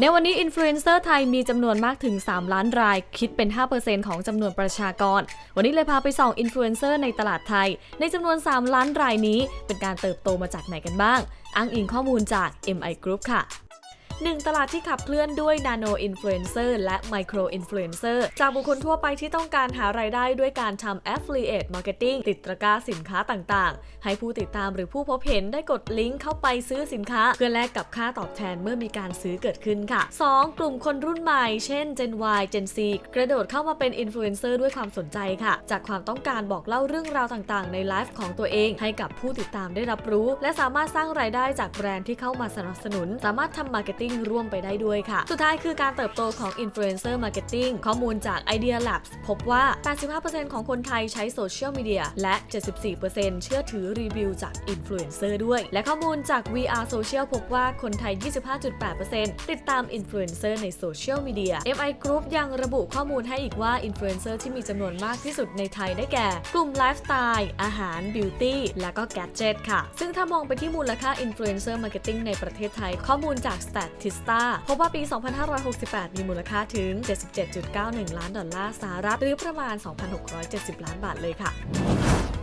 ในวันนี้อินฟลูเอนเซอร์ไทยมีจำนวนมากถึง 3 ล้านราย คิดเป็น 5%ของจำนวนประชากร วันนี้เลยพาไปส่องอินฟลูเอนเซอร์ในตลาดไทย ในจำนวน 3 ล้านรายนี้ เป็นการเติบโตมาจากไหนกันบ้าง อ้างอิงข้อมูลจาก MI Group ค่ะ หนึ่งตลาดที่ขับเคลื่อนด้วย Nano Influencer และ Micro Influencer จากบุคคลทั่วไปที่ต้องการหารายได้ด้วยการทำ Affiliate Marketing ติดตะกร้าสินค้าต่างๆ ให้ผู้ติดตามหรือผู้พบเห็นได้กดลิงก์เข้าไปซื้อสินค้า เพื่อแลกกับค่าตอบแทนเมื่อมีการซื้อเกิดขึ้นค่ะ 2. กลุ่มคนรุ่นใหม่ เช่น Gen Y Gen Z กระโดดเข้ามาเป็นอินฟลูเอนเซอร์ด้วยความสนใจค่ะ จากความต้องการบอกเล่าเรื่องราวต่างๆ ในไลฟ์ของตัวเอง ให้กับผู้ติดตามได้รับรู้ และสามารถสร้างรายได้จากแบรนด์ที่เข้ามาสนับสนุน สามารถทำมาร์เก็ตติ้งร่วมไปได้ด้วยค่ะ สุดท้ายคือการเติบโตของอินฟลูเอนเซอร์มาร์เก็ตติ้งข้อมูลจาก Idea Labs พบว่า 85%ของคนไทยใช้โซเชียลมีเดียและ 74%เชื่อถือรีวิวจากอินฟลูเอนเซอร์ด้วย และข้อมูลจาก VR Social พบว่าคนไทย 25.8%ติดตามอินฟลูเอนเซอร์ในโซเชียลมีเดีย MI Group ยังระบุข้อมูลให้อีกว่าอินฟลูเอนเซอร์ที่มีจำนวนมากที่สุดในไทยได้แก่ กลุ่มไลฟ์สไตล์อาหารบิวตี้และก็แก d เจ t ค่ะ ซึ่งถ้ามองไปที่มูลค่าอินฟลูเอนเซอร์มาร์เก็ตติ้งในประเทศไทย ข้อมูลจากทิสตาพบว่าปี 2568 มีมูลค่าถึง 77.91 ล้านดอลลาร์สหรัฐ หรือประมาณ 2,670 ล้านบาทเลยค่ะ